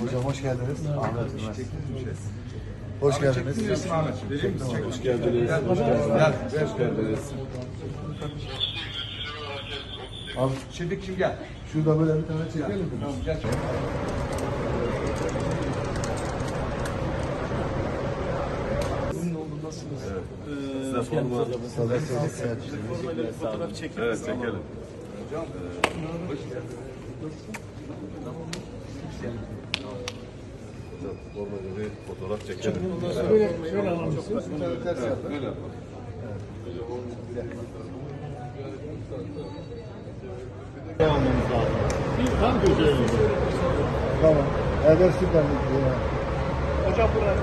Hocam hoş geldiniz. Ahmet Üniversitesi. Hoş geldiniz. Hoş geldiniz. Hoş geldiniz. Abi şimdi kim gel? Şurada böyle bir tane çekelim mi? Tamam gel. Size forma. Salı salı seyahat işte. Evet çekelim. Hocam formayla bir fotoğraf çekelim. Şöyle, şöyle alalım. Şöyle ters yapın. Böyle yapalım. Tam köşeye. Tamam. Eder Süper. Hocam buraya.